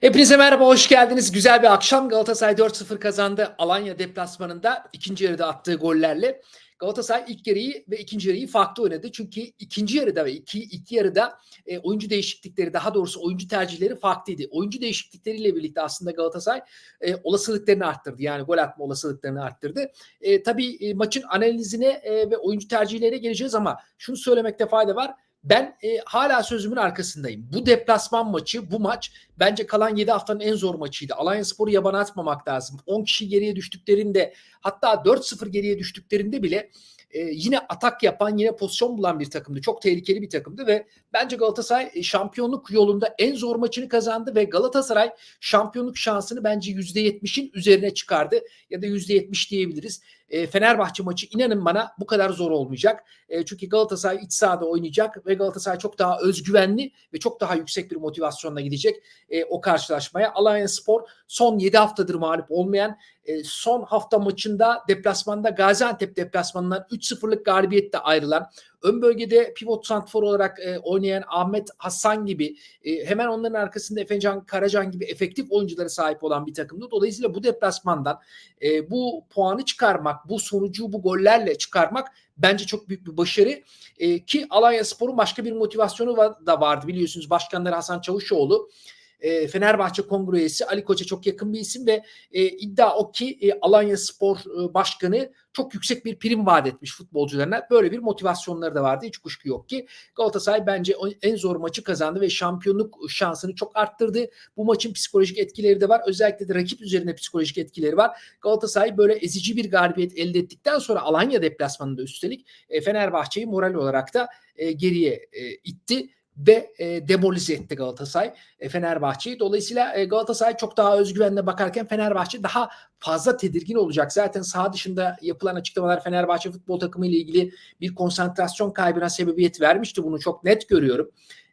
Hepinize merhaba, hoş geldiniz. Güzel bir akşam. Galatasaray 4-0 kazandı Alanya deplasmanında ikinci yarıda attığı gollerle. Galatasaray ilk yarıyı ve ikinci yarıyı farklı oynadı. Çünkü ikinci yarıda ve iki, iki yarıda e, oyuncu değişiklikleri, daha doğrusu oyuncu tercihleri farklıydı. Oyuncu değişiklikleriyle birlikte aslında Galatasaray e, olasılıklarını arttırdı. Yani gol atma olasılıklarını arttırdı. E, tabii e, maçın analizine e, ve oyuncu tercihlerine geleceğiz ama şunu söylemekte fayda var. Ben e, hala sözümün arkasındayım. Bu deplasman maçı, bu maç bence kalan 7 haftanın en zor maçıydı. Alanya Spor'u yabana atmamak lazım. 10 kişi geriye düştüklerinde hatta 4-0 geriye düştüklerinde bile e, yine atak yapan, yine pozisyon bulan bir takımdı. Çok tehlikeli bir takımdı ve bence Galatasaray e, şampiyonluk yolunda en zor maçını kazandı ve Galatasaray şampiyonluk şansını bence %70'in üzerine çıkardı ya da %70 diyebiliriz. E, Fenerbahçe maçı inanın bana bu kadar zor olmayacak. E, çünkü Galatasaray iç sahada oynayacak ve Galatasaray çok daha özgüvenli ve çok daha yüksek bir motivasyonla gidecek e, o karşılaşmaya. Alanya Spor son 7 haftadır mağlup olmayan e, son hafta maçında deplasmanda Gaziantep deplasmanından 3-0'lık galibiyette ayrılan ön bölgede pivot santfor olarak e, oynayan Ahmet Hasan gibi e, hemen onların arkasında Efecan Karacan gibi efektif oyunculara sahip olan bir takımdı. Dolayısıyla bu deplasmandan e, bu puanı çıkarmak, bu sonucu bu gollerle çıkarmak bence çok büyük bir başarı. E, ki Alanya Spor'un başka bir motivasyonu da vardı biliyorsunuz. Başkanları Hasan Çavuşoğlu e, Fenerbahçe Kongre Ali Koç'a çok yakın bir isim ve e, iddia o ki e, Alanya Spor e, Başkanı çok yüksek bir prim vaat etmiş futbolcularına. Böyle bir motivasyonları da vardı. Hiç kuşku yok ki Galatasaray bence en zor maçı kazandı ve şampiyonluk şansını çok arttırdı. Bu maçın psikolojik etkileri de var. Özellikle de rakip üzerine psikolojik etkileri var. Galatasaray böyle ezici bir galibiyet elde ettikten sonra Alanya deplasmanında üstelik e, Fenerbahçe'yi moral olarak da e, geriye e, itti ve e, demolize etti Galatasaray e, Fenerbahçe'yi. Dolayısıyla e, Galatasaray çok daha özgüvenle bakarken Fenerbahçe daha fazla tedirgin olacak. Zaten saha dışında yapılan açıklamalar Fenerbahçe futbol takımı ile ilgili bir konsantrasyon kaybına sebebiyet vermişti. Bunu çok net görüyorum.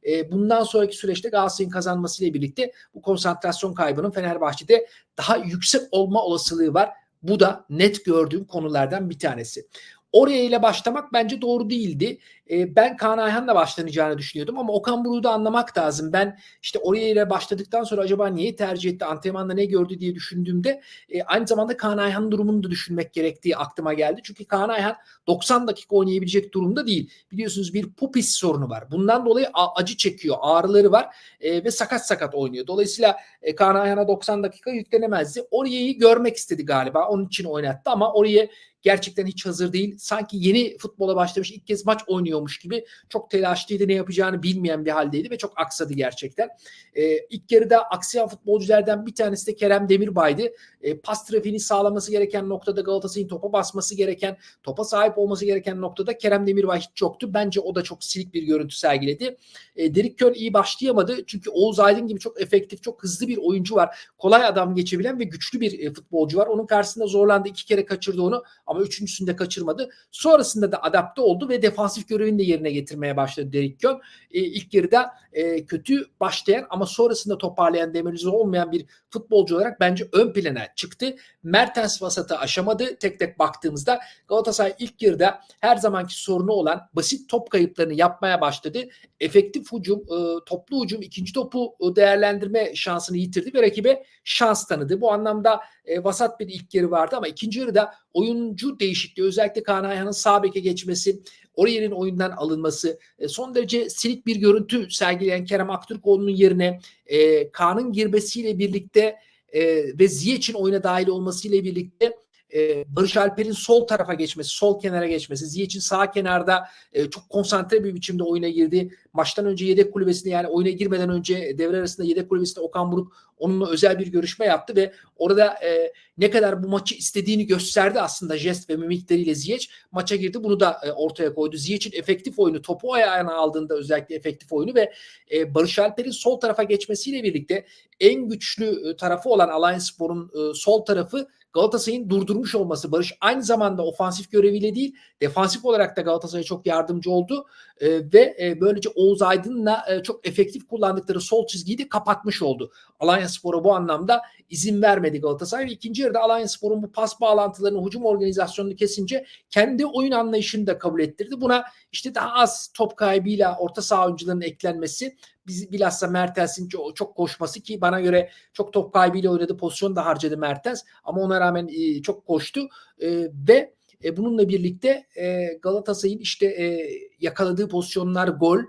E, bundan sonraki süreçte Galatasaray'ın kazanmasıyla birlikte bu konsantrasyon kaybının Fenerbahçe'de daha yüksek olma olasılığı var. Bu da net gördüğüm konulardan bir tanesi. Oraya ile başlamak bence doğru değildi. E, ben Kaan Ayhan'la başlanacağını düşünüyordum ama Okan Buruk'u da anlamak lazım. Ben işte oraya ile başladıktan sonra acaba niye tercih etti, antrenmanda ne gördü diye düşündüğümde e, aynı zamanda Kaan Ayhan'ın durumunu da düşünmek gerektiği aklıma geldi. Çünkü Kaan Ayhan 90 dakika oynayabilecek durumda değil. Biliyorsunuz bir pupis sorunu var. Bundan dolayı acı çekiyor, ağrıları var e, ve sakat sakat oynuyor. Dolayısıyla e, Kaan Ayhan'a 90 dakika yüklenemezdi. Orayı görmek istedi galiba. Onun için oynattı ama oraya gerçekten hiç hazır değil. Sanki yeni futbola başlamış ilk kez maç oynuyormuş gibi çok telaşlıydı ne yapacağını bilmeyen bir haldeydi ve çok aksadı gerçekten. Ee, ilk yarıda aksayan futbolculardan bir tanesi de Kerem Demirbay'dı. Ee, pas trafiğini sağlaması gereken noktada Galatasaray'ın topa basması gereken, topa sahip olması gereken noktada Kerem Demirbay hiç yoktu. Bence o da çok silik bir görüntü sergiledi. Ee, Derik Kön iyi başlayamadı. Çünkü Oğuz Aydın gibi çok efektif, çok hızlı bir oyuncu var. Kolay adam geçebilen ve güçlü bir e, futbolcu var. Onun karşısında zorlandı. iki kere kaçırdı onu ama üçüncüsünde kaçırmadı. Sonrasında da adapte oldu ve defansif görevini de yerine getirmeye başladı Derek Kön. E, ilk yarıda e, kötü başlayan ama sonrasında toparlayan demirize olmayan bir futbolcu olarak bence ön plana çıktı. Mertens vasatı aşamadı. Tek tek baktığımızda Galatasaray ilk yarıda her zamanki sorunu olan basit top kayıplarını yapmaya başladı. Efektif hücum, e, toplu hücum, ikinci topu e, değerlendirme şansını yitirdi ve rakibe şans tanıdı. Bu anlamda e, vasat bir ilk yarı vardı ama ikinci yarıda oyuncu değişikliği özellikle Kaan Ayhan'ın sağ beke geçmesi, Orayer'in oyundan alınması, e, son derece silik bir görüntü sergileyen Kerem Aktürkoğlu'nun yerine e, Kaan'ın girmesiyle birlikte e, ve Ziyech'in oyuna dahil olmasıyla birlikte e, Barış Alper'in sol tarafa geçmesi, sol kenara geçmesi, Ziyech'in sağ kenarda e, çok konsantre bir biçimde oyuna girdi. Maçtan önce yedek kulübesinde yani oyuna girmeden önce devre arasında yedek kulübesinde Okan Buruk onunla özel bir görüşme yaptı ve orada e, ne kadar bu maçı istediğini gösterdi aslında jest ve mimikleriyle Ziyech maça girdi. Bunu da e, ortaya koydu. Ziyech'in efektif oyunu, topu ayağına aldığında özellikle efektif oyunu ve e, Barış Alper'in sol tarafa geçmesiyle birlikte en güçlü e, tarafı olan Alliance Spor'un e, sol tarafı Galatasaray'ın durdurmuş olması Barış aynı zamanda ofansif göreviyle değil defansif olarak da Galatasaray'a çok yardımcı oldu e, ve e, böylece Oğuz Aydın'la e, çok efektif kullandıkları sol çizgiyi de kapatmış oldu. Alanya Spor'a bu anlamda izin vermedi Galatasaray ve ikinci yarıda Alanya Spor'un bu pas bağlantılarını, hücum organizasyonunu kesince kendi oyun anlayışını da kabul ettirdi. Buna işte daha az top kaybıyla orta saha oyuncularının eklenmesi biz bilhassa Mertens'in çok, çok koşması ki bana göre çok top kaybıyla oynadı pozisyon da harcadı Mertens. Ama ona rağmen e, çok koştu. E, ve e, bununla birlikte e, Galatasaray'ın işte e, yakaladığı pozisyonlar gol,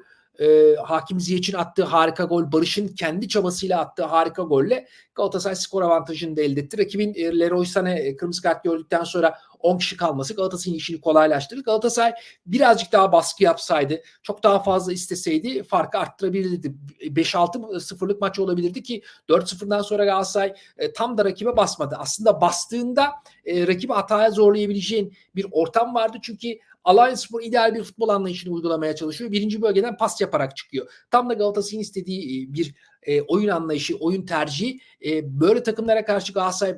e, Hakim Ziyech'in attığı harika gol, Barış'ın kendi çabasıyla attığı harika golle Galatasaray skor avantajını da elde etti. Rakibin e, Leroy Sané e, kırmızı kart gördükten sonra 10 kişi kalması Galatasaray'ın işini kolaylaştırdı. Galatasaray birazcık daha baskı yapsaydı, çok daha fazla isteseydi farkı arttırabilirdi. 5-6-0'lık maç olabilirdi ki 4-0'dan sonra Galatasaray e, tam da rakibe basmadı. Aslında bastığında e, rakibi hataya zorlayabileceğin bir ortam vardı. Çünkü Alliance Spor ideal bir futbol anlayışını uygulamaya çalışıyor. Birinci bölgeden pas yaparak çıkıyor. Tam da Galatasaray'ın istediği bir e, oyun anlayışı, oyun tercihi. E, böyle takımlara karşı Galatasaray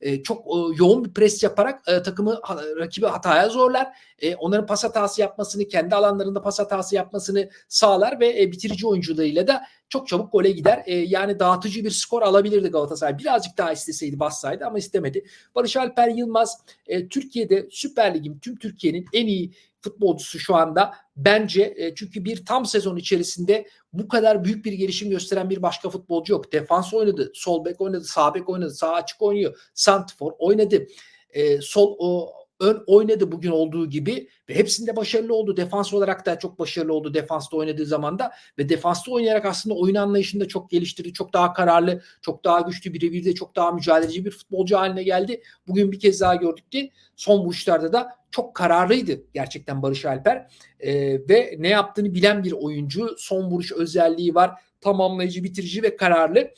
e, çok e, yoğun bir pres yaparak e, takımı ha, rakibi hataya zorlar. E, onların pas hatası yapmasını, kendi alanlarında pas hatası yapmasını sağlar ve e, bitirici oyuncularıyla da çok çabuk gole gider. E, yani dağıtıcı bir skor alabilirdi Galatasaray. Birazcık daha isteseydi bassaydı ama istemedi. Barış Alper Yılmaz e, Türkiye'de Süper Lig'in tüm Türkiye'nin en iyi futbolcusu şu anda bence e, çünkü bir tam sezon içerisinde bu kadar büyük bir gelişim gösteren bir başka futbolcu yok. Defans oynadı, sol bek oynadı, sağ bek oynadı, sağ açık oynuyor, santifor oynadı. E, sol o ön oynadı bugün olduğu gibi ve hepsinde başarılı oldu. Defans olarak da çok başarılı oldu defansta oynadığı zaman da ve defansta oynayarak aslında oyun anlayışını da çok geliştirdi. Çok daha kararlı, çok daha güçlü birebir de çok daha mücadeleci bir futbolcu haline geldi. Bugün bir kez daha gördük ki son vuruşlarda da çok kararlıydı gerçekten Barış Alper ee, ve ne yaptığını bilen bir oyuncu. Son vuruş özelliği var. Tamamlayıcı, bitirici ve kararlı.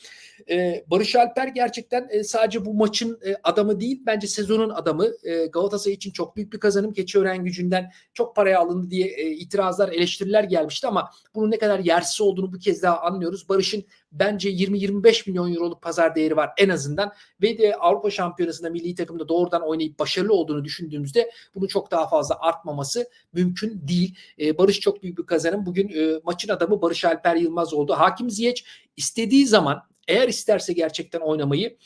Ee, Barış Alper gerçekten e, sadece bu maçın e, adamı değil bence sezonun adamı. E, Galatasaray için çok büyük bir kazanım. Keçiören gücünden çok paraya alındı diye e, itirazlar, eleştiriler gelmişti ama bunun ne kadar yersiz olduğunu bu kez daha anlıyoruz. Barış'ın bence 20-25 milyon euroluk pazar değeri var en azından ve de Avrupa Şampiyonası'nda milli takımda doğrudan oynayıp başarılı olduğunu düşündüğümüzde bunu çok daha fazla artmaması mümkün değil. E, Barış çok büyük bir kazanım. Bugün e, maçın adamı Barış Alper Yılmaz oldu. Hakim Ziyech istediği zaman eğer isterse gerçekten oynamayı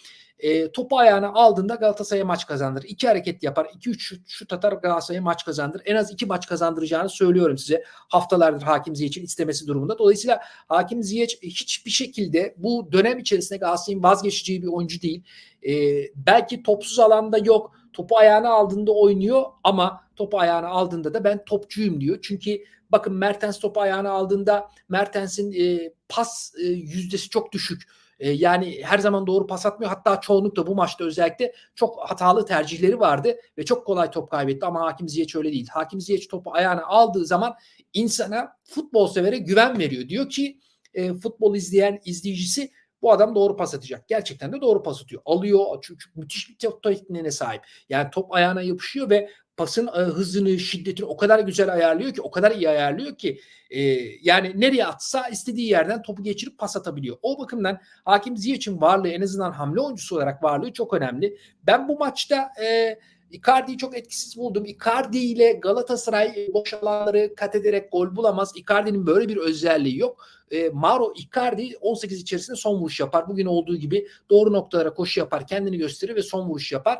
e, topu ayağına aldığında Galatasaray'a maç kazandırır. İki hareket yapar. iki üç şut, şut atar Galatasaray'a maç kazandırır. En az iki maç kazandıracağını söylüyorum size. Haftalardır Hakim Ziyech'in istemesi durumunda. Dolayısıyla Hakim Ziyech hiçbir şekilde bu dönem içerisinde Galatasaray'ın vazgeçeceği bir oyuncu değil. E, belki topsuz alanda yok. Topu ayağına aldığında oynuyor ama topu ayağına aldığında da ben topçuyum diyor. Çünkü bakın Mertens topu ayağına aldığında Mertens'in e, pas e, yüzdesi çok düşük e, yani her zaman doğru pas atmıyor. Hatta çoğunlukla bu maçta özellikle çok hatalı tercihleri vardı ve çok kolay top kaybetti ama Hakim Ziyech öyle değil. Hakim Ziyech topu ayağına aldığı zaman insana futbol severe güven veriyor. Diyor ki e, futbol izleyen izleyicisi bu adam doğru pas atacak. Gerçekten de doğru pas atıyor. Alıyor çünkü müthiş bir top tekniğine sahip. Yani top ayağına yapışıyor ve pasın e, hızını, şiddetini o kadar güzel ayarlıyor ki, o kadar iyi ayarlıyor ki e, yani nereye atsa istediği yerden topu geçirip pas atabiliyor. O bakımdan Hakim Ziyech'in varlığı en azından hamle oyuncusu olarak varlığı çok önemli. Ben bu maçta e, Icardi'yi çok etkisiz buldum. Icardi ile Galatasaray boş alanları kat ederek gol bulamaz. Icardi'nin böyle bir özelliği yok. E, Mauro Icardi 18 içerisinde son vuruş yapar. Bugün olduğu gibi doğru noktalara koşu yapar, kendini gösterir ve son vuruş yapar.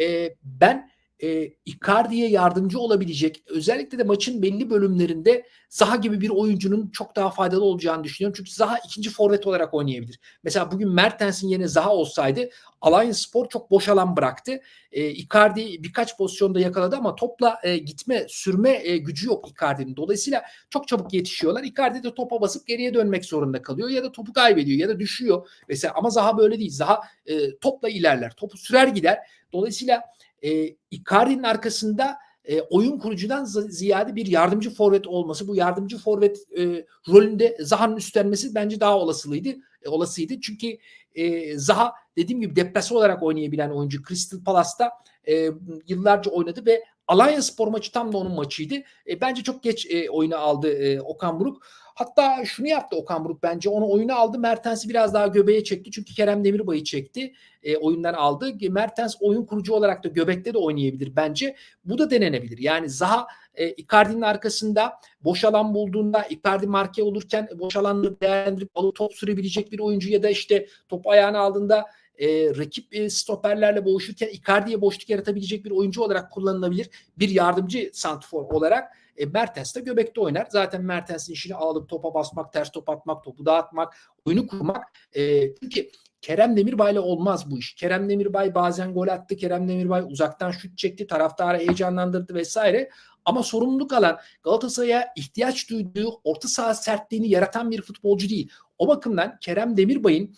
E, ben e, Icardi'ye yardımcı olabilecek özellikle de maçın belli bölümlerinde Zaha gibi bir oyuncunun çok daha faydalı olacağını düşünüyorum. Çünkü Zaha ikinci forvet olarak oynayabilir. Mesela bugün Mertens'in yerine Zaha olsaydı Alliance Spor çok boş alan bıraktı. E, Icardi birkaç pozisyonda yakaladı ama topla e, gitme, sürme e, gücü yok Icardi'nin. Dolayısıyla çok çabuk yetişiyorlar. Icardi de topa basıp geriye dönmek zorunda kalıyor ya da topu kaybediyor ya da düşüyor. Mesela ama Zaha böyle değil. Zaha e, topla ilerler. Topu sürer gider. Dolayısıyla e, Icardi'nin arkasında e, oyun kurucudan ziyade bir yardımcı forvet olması, bu yardımcı forvet e, rolünde Zaha'nın üstlenmesi bence daha olasılıydı. E, olasıydı. Çünkü e, Zaha dediğim gibi deplase olarak oynayabilen oyuncu Crystal Palace'ta e, yıllarca oynadı ve Alanya Spor maçı tam da onun maçıydı. E, bence çok geç e, oyunu aldı e, Okan Buruk. Hatta şunu yaptı Okan Buruk bence onu oyuna aldı. Mertens'i biraz daha göbeğe çekti. Çünkü Kerem Demirbay'ı çekti. E, oyundan aldı. Mertens oyun kurucu olarak da göbekte de oynayabilir bence. Bu da denenebilir. Yani Zaha e, Icardi'nin arkasında boş alan bulduğunda Icardi marke olurken boş alanını değerlendirip top sürebilecek bir oyuncu ya da işte top ayağına aldığında e, rakip e, stoperlerle boğuşurken Icardi'ye boşluk yaratabilecek bir oyuncu olarak kullanılabilir. Bir yardımcı santfor olarak e, Mertens de göbekte oynar. Zaten Mertens'in işini alıp topa basmak, ters top atmak, topu dağıtmak, oyunu kurmak. E, çünkü Kerem Demirbay'la olmaz bu iş. Kerem Demirbay bazen gol attı. Kerem Demirbay uzaktan şut çekti. Taraftarı heyecanlandırdı vesaire. Ama sorumluluk alan Galatasaray'a ihtiyaç duyduğu orta saha sertliğini yaratan bir futbolcu değil. O bakımdan Kerem Demirbay'ın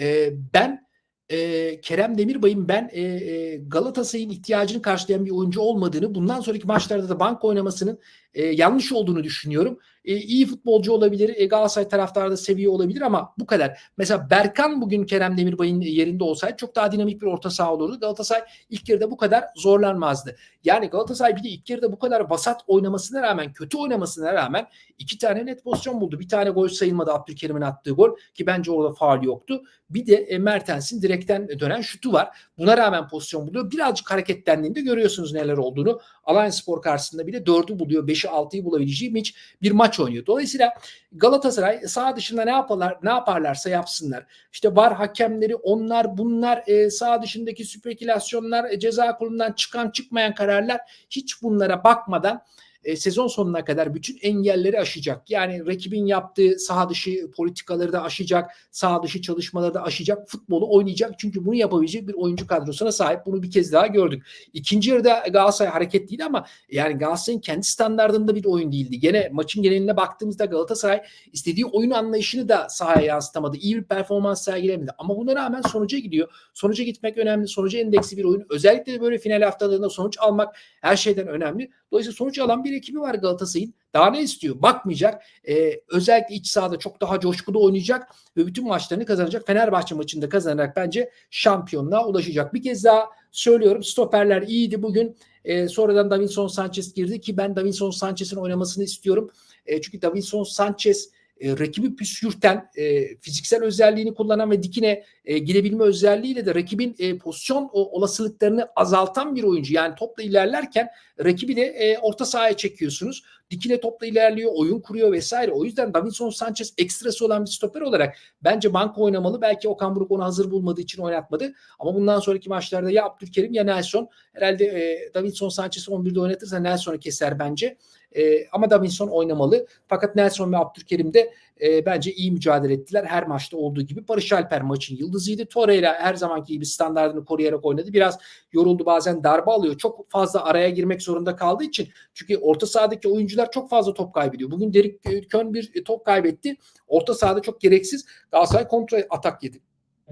e, ben e, Kerem Demirbay'ın ben e, e, Galatasaray'ın ihtiyacını karşılayan bir oyuncu olmadığını, bundan sonraki maçlarda da bank oynamasının e, yanlış olduğunu düşünüyorum. E, iyi futbolcu olabilir, e, Galatasaray taraftarı da seviyor olabilir ama bu kadar. Mesela Berkan bugün Kerem Demirbay'ın yerinde olsaydı çok daha dinamik bir orta saha olurdu. Galatasaray ilk yarıda bu kadar zorlanmazdı. Yani Galatasaray bir de ilk yarıda bu kadar vasat oynamasına rağmen, kötü oynamasına rağmen iki tane net pozisyon buldu. Bir tane gol sayılmadı Abdülkerim'in attığı gol ki bence orada faal yoktu. Bir de e, Mertens'in direkten dönen şutu var. Buna rağmen pozisyon buluyor. Birazcık hareketlendiğinde görüyorsunuz neler olduğunu. Alliance Spor karşısında bile dördü buluyor. Beşi altıyı bulabileceği hiç bir maç oynuyor. Dolayısıyla Galatasaray sağ dışında ne yaparlar ne yaparlarsa yapsınlar. İşte var hakemleri onlar bunlar e, sağ dışındaki spekülasyonlar e, ceza kurulundan çıkan çıkmayan kararlar hiç bunlara bakmadan e, sezon sonuna kadar bütün engelleri aşacak. Yani rakibin yaptığı saha dışı politikaları da aşacak, saha dışı çalışmaları da aşacak, futbolu oynayacak. Çünkü bunu yapabilecek bir oyuncu kadrosuna sahip. Bunu bir kez daha gördük. İkinci yarıda Galatasaray hareketliydi ama yani Galatasaray'ın kendi standartında bir oyun değildi. Gene maçın geneline baktığımızda Galatasaray istediği oyun anlayışını da sahaya yansıtamadı. İyi bir performans sergilemedi. Ama buna rağmen sonuca gidiyor. Sonuca gitmek önemli. Sonuca endeksi bir oyun. Özellikle böyle final haftalarında sonuç almak her şeyden önemli. Dolayısıyla sonuç alan bir ekibi var Galatasaray'ın. Daha ne istiyor? Bakmayacak. Ee, özellikle iç sahada çok daha coşkulu oynayacak ve bütün maçlarını kazanacak. Fenerbahçe maçında kazanarak bence şampiyonluğa ulaşacak. Bir kez daha söylüyorum stoperler iyiydi bugün. Ee, sonradan Davinson Sanchez girdi ki ben Davinson Sanchez'in oynamasını istiyorum. E, çünkü Davinson Sanchez e, rakibi püskürten, e, fiziksel özelliğini kullanan ve dikine e, girebilme özelliğiyle de rakibin e, pozisyon o, olasılıklarını azaltan bir oyuncu. Yani topla ilerlerken rakibi de e, orta sahaya çekiyorsunuz. Dikine topla ilerliyor, oyun kuruyor vesaire. O yüzden Davinson Sanchez ekstrası olan bir stoper olarak bence banka oynamalı. Belki Okan Buruk onu hazır bulmadığı için oynatmadı. Ama bundan sonraki maçlarda ya Abdülkerim ya Nelson. Herhalde e, Davinson Sanchez'i 11'de oynatırsa Nelson'u keser bence. E, ama Davinson oynamalı. Fakat Nelson ve Abdülkerim de e, bence iyi mücadele ettiler. Her maçta olduğu gibi. Barış Alper maçın yıldızıydı. Torreira her zamanki gibi standartını koruyarak oynadı. Biraz yoruldu bazen darbe alıyor. Çok fazla araya girmek zorunda kaldığı için. Çünkü orta sahadaki oyuncular çok fazla top kaybediyor. Bugün Derek Kön bir top kaybetti. Orta sahada çok gereksiz. Galatasaray kontra atak yedi.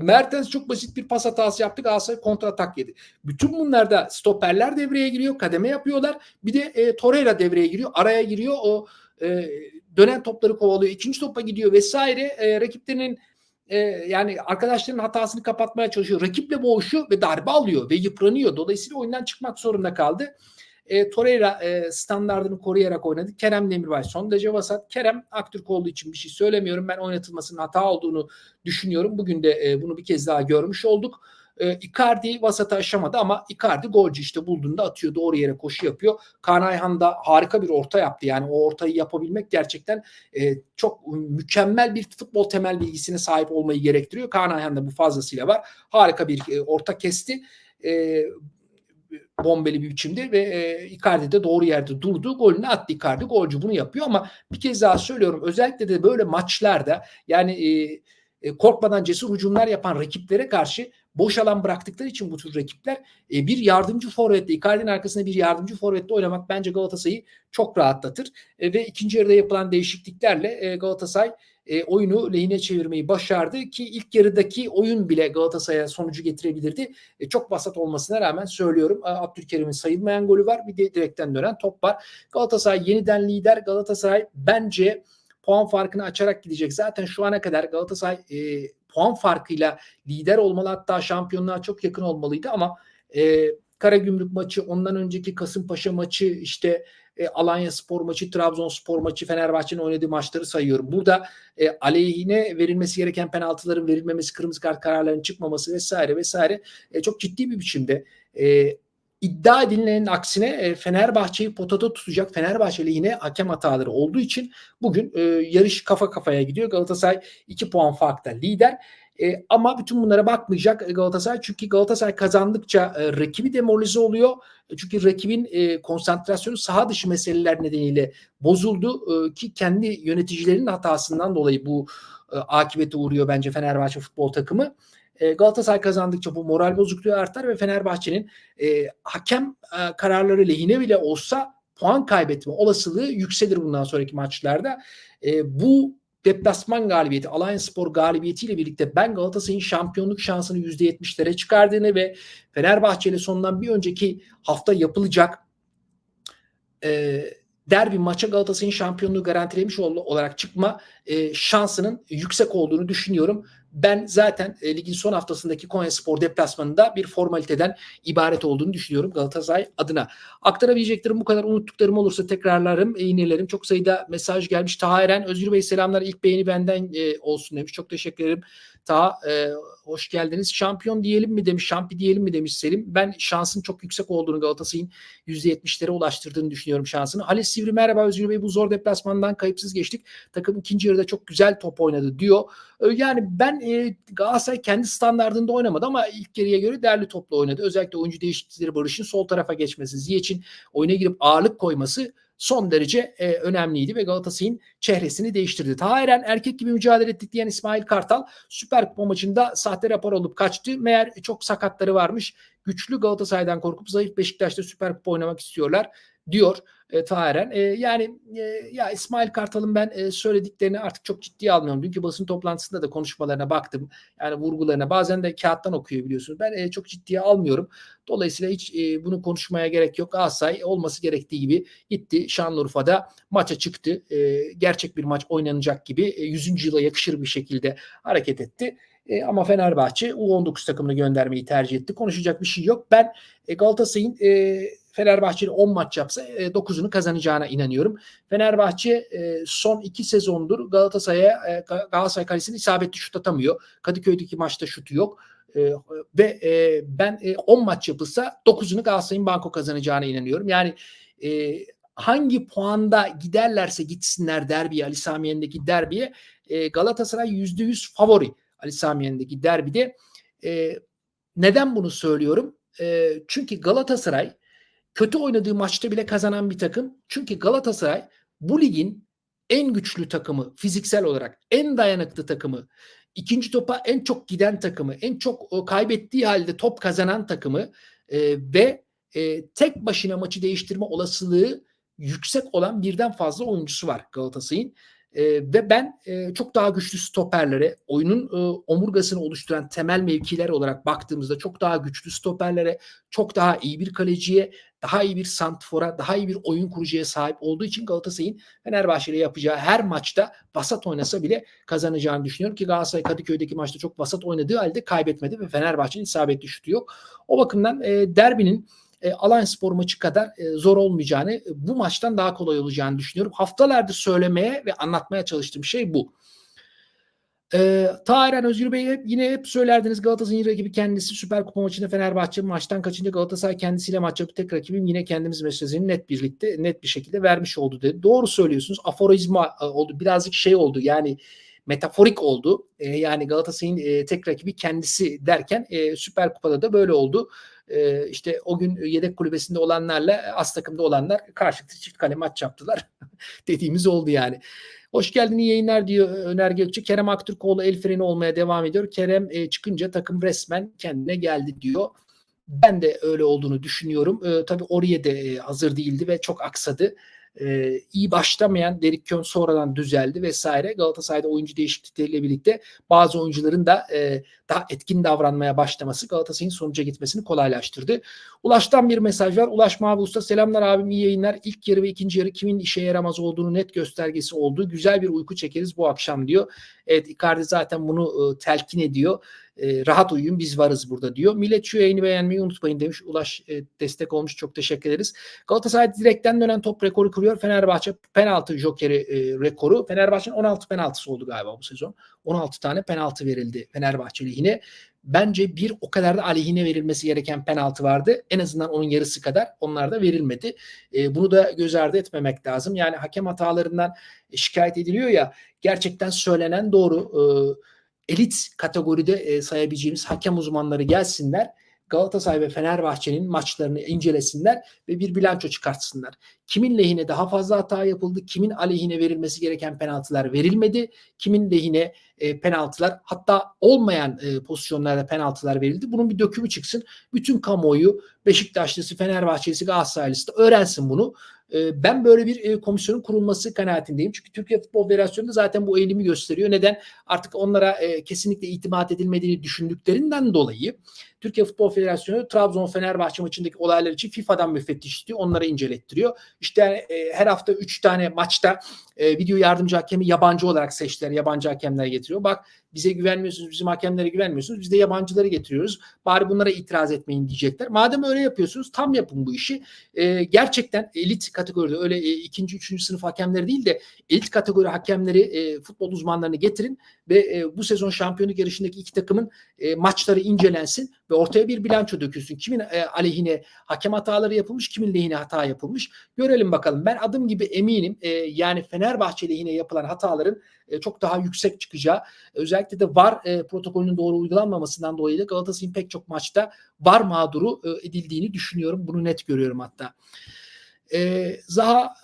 Mertens çok basit bir pas hatası yaptı. Galatasaray kontra yedi. Bütün bunlarda stoperler devreye giriyor. Kademe yapıyorlar. Bir de e, Torreira devreye giriyor. Araya giriyor. O e, dönen topları kovalıyor. ikinci topa gidiyor vesaire. E, rakiplerinin e, yani arkadaşlarının hatasını kapatmaya çalışıyor. Rakiple boğuşuyor ve darbe alıyor ve yıpranıyor. Dolayısıyla oyundan çıkmak zorunda kaldı. E, Torreira e, standartını koruyarak oynadı. Kerem Demirbay son derece vasat. Kerem Aktürk olduğu için bir şey söylemiyorum. Ben oynatılmasının hata olduğunu düşünüyorum. Bugün de e, bunu bir kez daha görmüş olduk. E, Icardi vasata aşamadı ama Icardi golcü işte bulduğunda atıyor doğru yere koşu yapıyor. Kaan Ayhan da harika bir orta yaptı. Yani o ortayı yapabilmek gerçekten e, çok mükemmel bir futbol temel bilgisine sahip olmayı gerektiriyor. Kaan Ayhan da bu fazlasıyla var. Harika bir e, orta kesti. E, bombeli bir biçimde ve e, Icardi de doğru yerde durdu. Golünü attı Icardi. Golcü bunu yapıyor ama bir kez daha söylüyorum özellikle de böyle maçlarda yani e, e, korkmadan cesur hücumlar yapan rakiplere karşı boş alan bıraktıkları için bu tür rakipler e, bir yardımcı forvette, Icardi'nin arkasında bir yardımcı forvette oynamak bence Galatasaray'ı çok rahatlatır. E, ve ikinci yarıda yapılan değişikliklerle e, Galatasaray e, oyunu lehine çevirmeyi başardı ki ilk yarıdaki oyun bile Galatasaray'a sonucu getirebilirdi. E, çok basat olmasına rağmen söylüyorum Abdülkerim'in sayılmayan golü var bir de direkten dönen top var. Galatasaray yeniden lider. Galatasaray bence puan farkını açarak gidecek. Zaten şu ana kadar Galatasaray e, puan farkıyla lider olmalı hatta şampiyonluğa çok yakın olmalıydı ama e, Karagümrük maçı, ondan önceki Kasımpaşa maçı, işte e, Alanya Spor maçı, Trabzonspor maçı, Fenerbahçe'nin oynadığı maçları sayıyorum. Burada e, aleyhine verilmesi gereken penaltıların verilmemesi, kırmızı kart kararlarının çıkmaması vesaire vesaire e, çok ciddi bir biçimde e, iddia edilenin aksine e, Fenerbahçe'yi potada tutacak Fenerbahçe lehine hakem hataları olduğu için bugün e, yarış kafa kafaya gidiyor. Galatasaray 2 puan farkta lider. E, ama bütün bunlara bakmayacak Galatasaray. Çünkü Galatasaray kazandıkça e, rakibi demoralize oluyor. E, çünkü rakibin e, konsantrasyonu saha dışı meseleler nedeniyle bozuldu e, ki kendi yöneticilerin hatasından dolayı bu e, akibete uğruyor bence Fenerbahçe futbol takımı. E, Galatasaray kazandıkça bu moral bozukluğu artar ve Fenerbahçe'nin e, hakem e, kararları lehine bile olsa puan kaybetme olasılığı yükselir bundan sonraki maçlarda. E, bu deplasman galibiyeti, Alliance Spor galibiyetiyle birlikte ben Galatasaray'ın şampiyonluk şansını %70'lere çıkardığını ve Fenerbahçe ile sondan bir önceki hafta yapılacak e, derbi maça Galatasaray'ın şampiyonluğu garantilemiş olarak çıkma e, şansının yüksek olduğunu düşünüyorum. Ben zaten e, ligin son haftasındaki Konya Spor deplasmanında bir formaliteden ibaret olduğunu düşünüyorum Galatasaray adına. Aktarabileceklerim bu kadar unuttuklarım olursa tekrarlarım, iğnelerim. Çok sayıda mesaj gelmiş. Taha Eren, Özgür Bey selamlar. İlk beğeni benden e, olsun demiş. Çok teşekkür ederim. Taha e, hoş geldiniz. Şampiyon diyelim mi demiş, şampi diyelim mi demiş Selim. Ben şansın çok yüksek olduğunu Galatasaray'ın %70'lere ulaştırdığını düşünüyorum şansını. Halil Sivri merhaba Özgür Bey bu zor deplasmandan kayıpsız geçtik. Takım ikinci yarıda çok güzel top oynadı diyor. Yani ben e, Galatasaray kendi standartında oynamadı ama ilk yarıya göre değerli topla oynadı. Özellikle oyuncu değişiklikleri Barış'ın sol tarafa geçmesi, Ziyech'in oyuna girip ağırlık koyması son derece e, önemliydi ve Galatasaray'ın çehresini değiştirdi. Taha Eren erkek gibi mücadele ettik diyen İsmail Kartal Süper Kupa maçında sahte rapor olup kaçtı. Meğer çok sakatları varmış. Güçlü Galatasaray'dan korkup zayıf Beşiktaş'ta Süper Kupa oynamak istiyorlar diyor e, Taheren. E, yani e, ya İsmail Kartal'ın ben e, söylediklerini artık çok ciddiye almıyorum. Dünkü basın toplantısında da konuşmalarına baktım. Yani vurgularına bazen de kağıttan okuyor biliyorsunuz. Ben e, çok ciddiye almıyorum. Dolayısıyla hiç e, bunu konuşmaya gerek yok. Galatasaray olması gerektiği gibi gitti Şanlıurfa'da maça çıktı. E, gerçek bir maç oynanacak gibi e, 100. yıla yakışır bir şekilde hareket etti. E, ama Fenerbahçe U19 takımını göndermeyi tercih etti. Konuşacak bir şey yok. Ben e, Galatasaray'ın e, Fenerbahçe'nin 10 maç yapsa e, 9'unu kazanacağına inanıyorum. Fenerbahçe e, son 2 sezondur Galatasaray'a e, Galatasaray kalesini isabetli şut atamıyor. Kadıköy'deki maçta şutu yok. E, ve e, ben e, 10 maç yapılsa 9'unu Galatasaray'ın banko kazanacağına inanıyorum. Yani e, hangi puanda giderlerse gitsinler derbiye, Ali Samiyen'deki derbiye e, Galatasaray %100 favori Ali Samiyen'deki derbide. E, neden bunu söylüyorum? E, çünkü Galatasaray kötü oynadığı maçta bile kazanan bir takım. Çünkü Galatasaray bu ligin en güçlü takımı fiziksel olarak, en dayanıklı takımı, ikinci topa en çok giden takımı, en çok kaybettiği halde top kazanan takımı e, ve e, tek başına maçı değiştirme olasılığı yüksek olan birden fazla oyuncusu var Galatasaray'ın. E, ve ben e, çok daha güçlü stoperlere, oyunun e, omurgasını oluşturan temel mevkiler olarak baktığımızda çok daha güçlü stoperlere, çok daha iyi bir kaleciye, daha iyi bir santfora, daha iyi bir oyun kurucuya sahip olduğu için Galatasaray'ın Fenerbahçe ile yapacağı her maçta vasat oynasa bile kazanacağını düşünüyorum ki Galatasaray Kadıköy'deki maçta çok vasat oynadığı halde kaybetmedi ve Fenerbahçe'nin isabetli şutu yok. O bakımdan e, derbinin e, Alanya Spor maçı kadar e, zor olmayacağını, e, bu maçtan daha kolay olacağını düşünüyorum. Haftalardır söylemeye ve anlatmaya çalıştığım şey bu. Ee, Tahir Özgür Bey hep, yine hep söylerdiniz Galatasaray'ın rakibi kendisi Süper Kupa maçında Fenerbahçe maçtan kaçınca Galatasaray kendisiyle maç yapıp tek rakibim yine kendimiz mesajını net birlikte net bir şekilde vermiş oldu dedi. Doğru söylüyorsunuz. Aforizma e, oldu. Birazcık şey oldu. Yani metaforik oldu. E, yani Galatasaray'ın e, tek rakibi kendisi derken e, Süper Kupa'da da böyle oldu. E, işte o gün yedek kulübesinde olanlarla az takımda olanlar karşılıklı çift kale maç yaptılar dediğimiz oldu yani. Hoş geldin iyi yayınlar diyor Öner Gökçe. Kerem Aktürkoğlu el freni olmaya devam ediyor. Kerem e, çıkınca takım resmen kendine geldi diyor. Ben de öyle olduğunu düşünüyorum. E, tabii oraya de e, hazır değildi ve çok aksadı e, iyi başlamayan Derek Kön sonradan düzeldi vesaire. Galatasaray'da oyuncu değişiklikleriyle birlikte bazı oyuncuların da e, daha etkin davranmaya başlaması Galatasaray'ın sonuca gitmesini kolaylaştırdı. Ulaş'tan bir mesaj var. Ulaş Mavi Usta selamlar abim iyi yayınlar. İlk yarı ve ikinci yarı kimin işe yaramaz olduğunu net göstergesi oldu. Güzel bir uyku çekeriz bu akşam diyor. Evet Icardi zaten bunu e, telkin ediyor. E, rahat uyuyun biz varız burada diyor. Millet şu yayını beğenmeyi unutmayın demiş. Ulaş e, destek olmuş çok teşekkür ederiz. Galatasaray direkten dönen top rekoru kuruyor. Fenerbahçe penaltı jokeri e, rekoru. Fenerbahçe'nin 16 penaltısı oldu galiba bu sezon. 16 tane penaltı verildi Fenerbahçe lehine. Bence bir o kadar da aleyhine verilmesi gereken penaltı vardı. En azından onun yarısı kadar onlar da verilmedi. E, bunu da göz ardı etmemek lazım. Yani hakem hatalarından şikayet ediliyor ya gerçekten söylenen doğru. E, elit kategoride e, sayabileceğimiz hakem uzmanları gelsinler. Galatasaray ve Fenerbahçe'nin maçlarını incelesinler ve bir bilanço çıkartsınlar. Kimin lehine daha fazla hata yapıldı, kimin aleyhine verilmesi gereken penaltılar verilmedi, kimin lehine e, penaltılar hatta olmayan e, pozisyonlarda penaltılar verildi. Bunun bir dökümü çıksın. Bütün kamuoyu Beşiktaşlısı, Fenerbahçelisi, Galatasaraylısı da öğrensin bunu. E, ben böyle bir e, komisyonun kurulması kanaatindeyim. Çünkü Türkiye Futbol Federasyonu da zaten bu eğilimi gösteriyor. Neden? Artık onlara e, kesinlikle itimat edilmediğini düşündüklerinden dolayı Türkiye Futbol Federasyonu Trabzon Fenerbahçe maçındaki olaylar için FIFA'dan müfettiş istiyor. Onları incelettiriyor. İşte e, her hafta 3 tane maçta video yardımcı hakemi yabancı olarak seçtiler. Yabancı hakemler getiriyor. Bak bize güvenmiyorsunuz, bizim hakemlere güvenmiyorsunuz. Biz de yabancıları getiriyoruz. Bari bunlara itiraz etmeyin diyecekler. Madem öyle yapıyorsunuz tam yapın bu işi. Gerçekten elit kategoride öyle e, ikinci, üçüncü sınıf hakemleri değil de elit kategori hakemleri, e, futbol uzmanlarını getirin ve e, bu sezon şampiyonluk yarışındaki iki takımın e, maçları incelensin ve ortaya bir bilanço dökülsün. Kimin e, aleyhine hakem hataları yapılmış, kimin lehine hata yapılmış. Görelim bakalım. Ben adım gibi eminim. E, yani Fenerbahçe lehine yapılan hataların e, çok daha yüksek çıkacağı. Özellikle de VAR e, protokolünün doğru uygulanmamasından dolayı da Galatasaray'ın pek çok maçta VAR mağduru e, edildiğini düşünüyorum. Bunu net görüyorum hatta. E, Zaha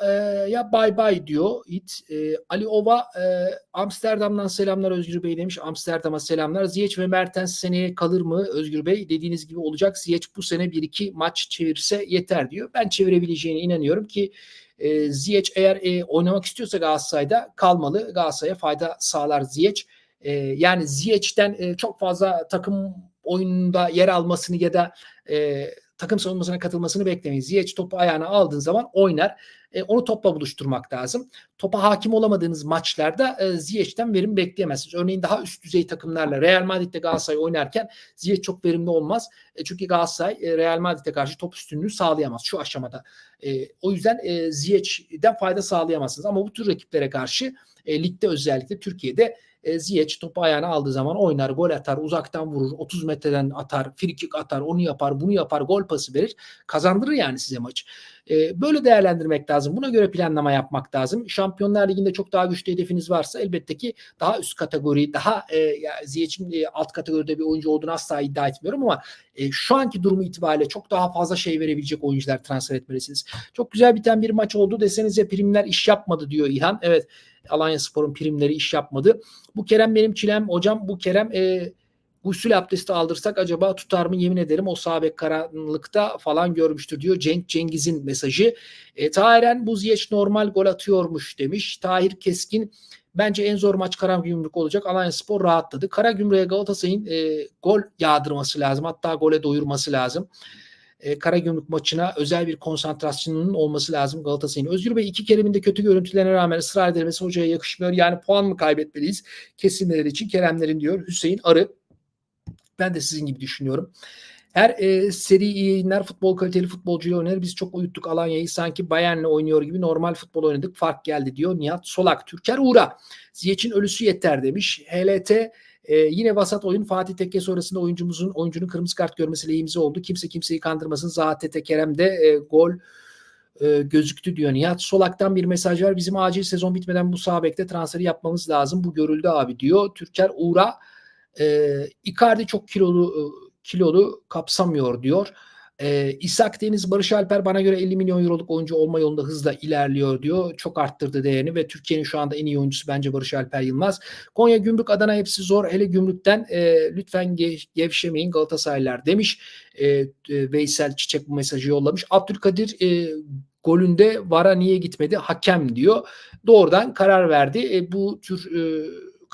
e, bay bay diyor. It. E, Ali Ova e, Amsterdam'dan selamlar Özgür Bey demiş. Amsterdam'a selamlar. Ziyech ve Mertens seneye kalır mı Özgür Bey? Dediğiniz gibi olacak. Ziyech bu sene bir iki maç çevirse yeter diyor. Ben çevirebileceğine inanıyorum ki e, Ziyech eğer e, oynamak istiyorsa Galatasaray'da kalmalı. Galatasaray'a fayda sağlar Ziyech. E, yani Ziyech'ten e, çok fazla takım oyununda yer almasını ya da e, takım savunmasına katılmasını beklemeyin. Ziyech topu ayağına aldığın zaman oynar. E, onu topla buluşturmak lazım. Topa hakim olamadığınız maçlarda e, Ziyech'ten verim bekleyemezsiniz. Örneğin daha üst düzey takımlarla Real Madrid'de Galatasaray oynarken Ziyech çok verimli olmaz. E, çünkü Galatasaray e, Real Madrid'e karşı top üstünlüğü sağlayamaz şu aşamada. E, o yüzden e, Ziyech'den fayda sağlayamazsınız. Ama bu tür rakiplere karşı e, ligde özellikle Türkiye'de e, Ziyech topu ayağına aldığı zaman oynar, gol atar, uzaktan vurur, 30 metreden atar, frikik atar, onu yapar, bunu yapar, gol pası verir. Kazandırır yani size maçı. E, böyle değerlendirmek lazım. Buna göre planlama yapmak lazım. Şampiyonlar Ligi'nde çok daha güçlü hedefiniz varsa elbette ki daha üst kategori, daha e, Ziyech'in e, alt kategoride bir oyuncu olduğunu asla iddia etmiyorum ama e, şu anki durumu itibariyle çok daha fazla şey verebilecek oyuncular transfer etmelisiniz. Çok güzel biten bir maç oldu deseniz ya primler iş yapmadı diyor İlhan. Evet Alanya Spor'un primleri iş yapmadı. Bu Kerem benim çilem. Hocam bu Kerem e, gusül abdesti aldırsak acaba tutar mı yemin ederim o sabek karanlıkta falan görmüştür diyor Cenk Cengiz'in mesajı. E, Tahir bu Ziyech normal gol atıyormuş demiş. Tahir Keskin bence en zor maç Karagümrük olacak. Alanya Spor rahatladı. Karagümrük'e Galatasaray'ın e, gol yağdırması lazım. Hatta gole doyurması lazım e, Karagümrük maçına özel bir konsantrasyonunun olması lazım Galatasaray'ın. Özgür Bey iki Kerem'in de kötü görüntülerine rağmen ısrar edilmesi hocaya yakışmıyor. Yani puan mı kaybetmeliyiz kesimler için Keremlerin diyor Hüseyin Arı. Ben de sizin gibi düşünüyorum. Her e, seri iyi yayınlar futbol kaliteli futbolcuyla oynar. Biz çok uyuttuk Alanya'yı sanki Bayern'le oynuyor gibi normal futbol oynadık. Fark geldi diyor Nihat Solak. Türker Uğra. Ziyech'in ölüsü yeter demiş. HLT ee, yine vasat oyun Fatih Tekke sonrasında oyuncumuzun oyuncunun kırmızı kart görmesi lehimize oldu. Kimse kimseyi kandırmasın. Zaha Tete Kerem'de e, gol e, gözüktü diyor Nihat. Solak'tan bir mesaj var. Bizim acil sezon bitmeden bu sağ transferi yapmamız lazım. Bu görüldü abi diyor. Türker Uğra e, Icardi çok kilolu e, kilolu kapsamıyor diyor. E, İshak Deniz Barış Alper bana göre 50 milyon euroluk oyuncu olma yolunda hızla ilerliyor diyor. Çok arttırdı değerini ve Türkiye'nin şu anda en iyi oyuncusu bence Barış Alper Yılmaz. Konya Gümrük Adana hepsi zor. Hele Gümrük'ten e, lütfen gev, gevşemeyin Galatasaraylılar demiş. E, e, Veysel Çiçek bu mesajı yollamış. Abdülkadir e, golünde VAR'a niye gitmedi? Hakem diyor. Doğrudan karar verdi. E, bu tür e,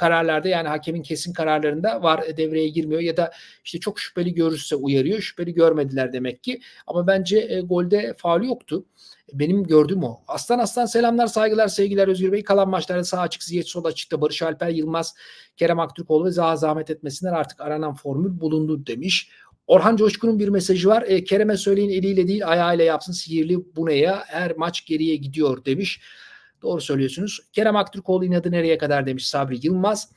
kararlarda yani hakemin kesin kararlarında var e, devreye girmiyor ya da işte çok şüpheli görürse uyarıyor. Şüpheli görmediler demek ki. Ama bence e, golde faul yoktu. Benim gördüğüm o. Aslan Aslan selamlar, saygılar, sevgiler Özgür Bey. Kalan maçlarda sağ açık, Ziyech sol açıkta Barış Alper Yılmaz, Kerem Aktürkoğlu ve Zaha zahmet etmesinler artık aranan formül bulundu demiş. Orhan Coşkun'un bir mesajı var. E, Kerem'e söyleyin eliyle değil ayağıyla yapsın sihirli bu ne ya her maç geriye gidiyor demiş. Doğru söylüyorsunuz. Kerem Aktürkoğlu inadı nereye kadar demiş Sabri Yılmaz.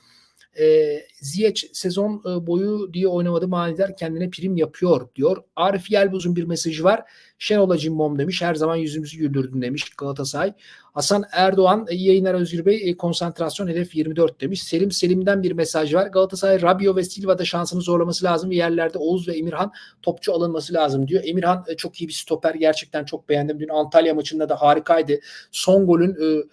E, Ziyech sezon e, boyu diye oynamadı manidar kendine prim yapıyor diyor. Arif Yelboz'un bir mesajı var. Şenol Cimbom demiş. Her zaman yüzümüzü güldürdün demiş Galatasaray. Hasan Erdoğan iyi yayınlar Özgür Bey. E, konsantrasyon hedef 24 demiş. Selim Selim'den bir mesaj var. Galatasaray Rabio ve Silva'da şansını zorlaması lazım. Yerlerde Oğuz ve Emirhan topçu alınması lazım diyor. Emirhan e, çok iyi bir stoper. Gerçekten çok beğendim. Dün Antalya maçında da harikaydı. Son golün e,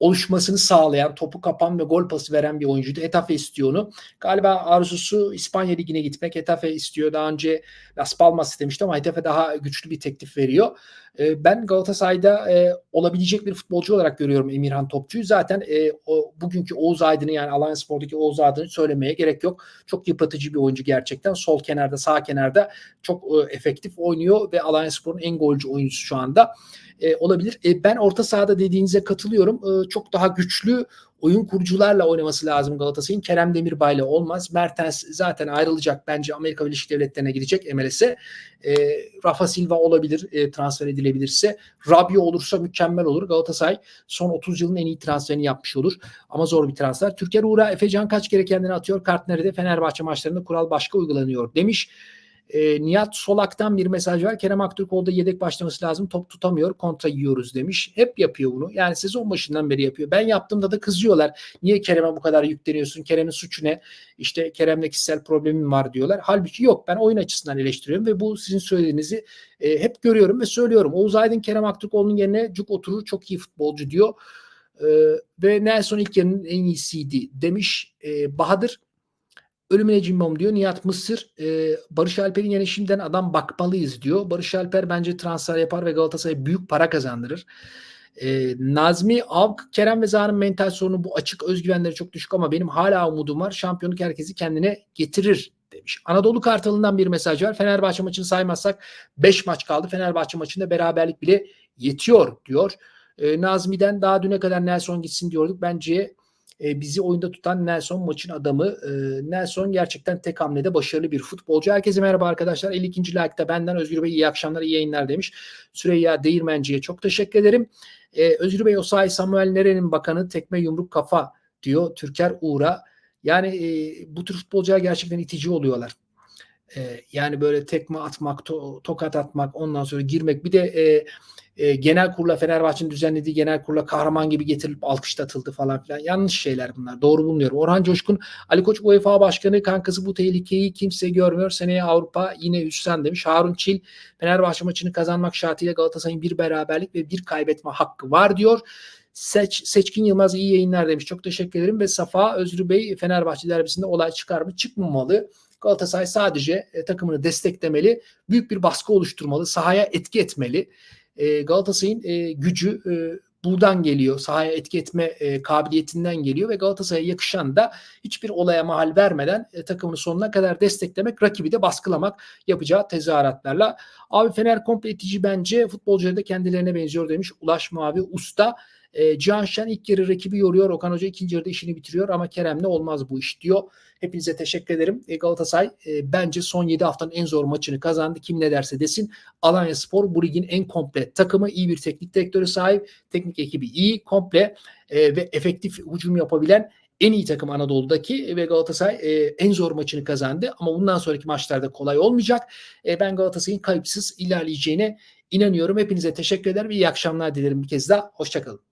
oluşmasını sağlayan, topu kapan ve gol pası veren bir oyuncuydu. Etafe istiyor onu. Galiba arzusu İspanya Ligi'ne gitmek. Etafe istiyor. Daha önce Las Palmas istemişti ama Etafe daha güçlü bir teklif veriyor. Ee, ben Galatasaray'da e, olabilecek bir futbolcu olarak görüyorum Emirhan Topçu'yu. Zaten e, o, bugünkü Oğuz Aydın'ı yani Alanya Spor'daki Oğuz Aydın'ı söylemeye gerek yok. Çok yıpratıcı bir oyuncu gerçekten. Sol kenarda, sağ kenarda çok e, efektif oynuyor ve Alanya Spor'un en golcü oyuncusu şu anda e, olabilir. E, ben orta sahada dediğinize katılıyorum. E, çok daha güçlü oyun kurucularla oynaması lazım Galatasaray'ın. Kerem Demirbay'la olmaz. Mertens zaten ayrılacak. Bence Amerika Birleşik Devletleri'ne gidecek MLS'e. E, Rafa Silva olabilir e, transfer edilebilirse. Rabio olursa mükemmel olur. Galatasaray son 30 yılın en iyi transferini yapmış olur. Ama zor bir transfer. Türker Uğur'a Efecan kaç kere kendini atıyor. Kartner'de Fenerbahçe maçlarında kural başka uygulanıyor demiş. E, Nihat Solak'tan bir mesaj var. Kerem Aktürkoğlu'da yedek başlaması lazım. Top tutamıyor. Kontra yiyoruz demiş. Hep yapıyor bunu. Yani sezon başından beri yapıyor. Ben yaptığımda da kızıyorlar. Niye Kerem'e bu kadar yükleniyorsun? Kerem'in suçu ne? İşte Kerem'le kişisel problemim var diyorlar. Halbuki yok. Ben oyun açısından eleştiriyorum ve bu sizin söylediğinizi e, hep görüyorum ve söylüyorum. Oğuz Aydın Kerem Aktürkoğlu'nun yerine cuk oturur. Çok iyi futbolcu diyor. E, ve Nelson ilk yarının en iyisiydi demiş. E, Bahadır Ölümüne cimbom diyor. Nihat Mısır e, Barış Alper'in yerine şimdiden adam bakmalıyız diyor. Barış Alper bence transfer yapar ve Galatasaray'a büyük para kazandırır. E, Nazmi Avk, Kerem ve Zaha'nın mental sorunu bu açık özgüvenleri çok düşük ama benim hala umudum var. Şampiyonluk herkesi kendine getirir demiş. Anadolu Kartalı'ndan bir mesaj var. Fenerbahçe maçını saymazsak 5 maç kaldı. Fenerbahçe maçında beraberlik bile yetiyor diyor. E, Nazmi'den daha düne kadar Nelson gitsin diyorduk. Bence e, bizi oyunda tutan Nelson maçın adamı. E, Nelson gerçekten tek hamlede başarılı bir futbolcu. Herkese merhaba arkadaşlar. 52. like'da benden Özgür Bey iyi akşamlar, iyi yayınlar demiş. Süreyya Değirmenci'ye çok teşekkür ederim. E, Özgür Bey Osay Samuel Nere'nin bakanı tekme yumruk kafa diyor Türker Uğur'a. Yani e, bu tür futbolcular gerçekten itici oluyorlar. E, yani böyle tekme atmak, to, tokat atmak, ondan sonra girmek. Bir de e, e, genel kurula Fenerbahçe'nin düzenlediği genel kurula kahraman gibi getirilip alkışlatıldı falan filan. Yanlış şeyler bunlar. Doğru bulmuyorum. Orhan Coşkun Ali Koç UEFA Başkanı kankası bu tehlikeyi kimse görmüyor. Seneye Avrupa yine üstten demiş. Harun Çil Fenerbahçe maçını kazanmak şartıyla Galatasaray'ın bir beraberlik ve bir kaybetme hakkı var diyor. Seç, Seçkin Yılmaz iyi yayınlar demiş. Çok teşekkür ederim. Ve Safa Özrü Bey Fenerbahçe derbisinde olay çıkar mı? Çıkmamalı. Galatasaray sadece e, takımını desteklemeli. Büyük bir baskı oluşturmalı. Sahaya etki etmeli e, Galatasaray'ın e, gücü e, buradan geliyor. Sahaya etki etme e, kabiliyetinden geliyor ve Galatasaray'a yakışan da hiçbir olaya mahal vermeden e, takımını sonuna kadar desteklemek, rakibi de baskılamak yapacağı tezahüratlarla. Abi Fener komple itici bence futbolcuları da kendilerine benziyor demiş Ulaş Mavi Usta. E, Cihan Şen ilk yarı rakibi yoruyor. Okan Hoca ikinci yarıda işini bitiriyor ama Kerem'le olmaz bu iş diyor. Hepinize teşekkür ederim. E, Galatasaray e, bence son 7 haftanın en zor maçını kazandı. Kim ne derse desin. Alanya Spor bu ligin en komple takımı. iyi bir teknik direktörü sahip. Teknik ekibi iyi, komple e, ve efektif hücum yapabilen en iyi takım Anadolu'daki ve Galatasaray e, en zor maçını kazandı. Ama bundan sonraki maçlarda kolay olmayacak. E, ben Galatasaray'ın kayıpsız ilerleyeceğine inanıyorum. Hepinize teşekkür ederim. İyi akşamlar dilerim bir kez daha. Hoşçakalın.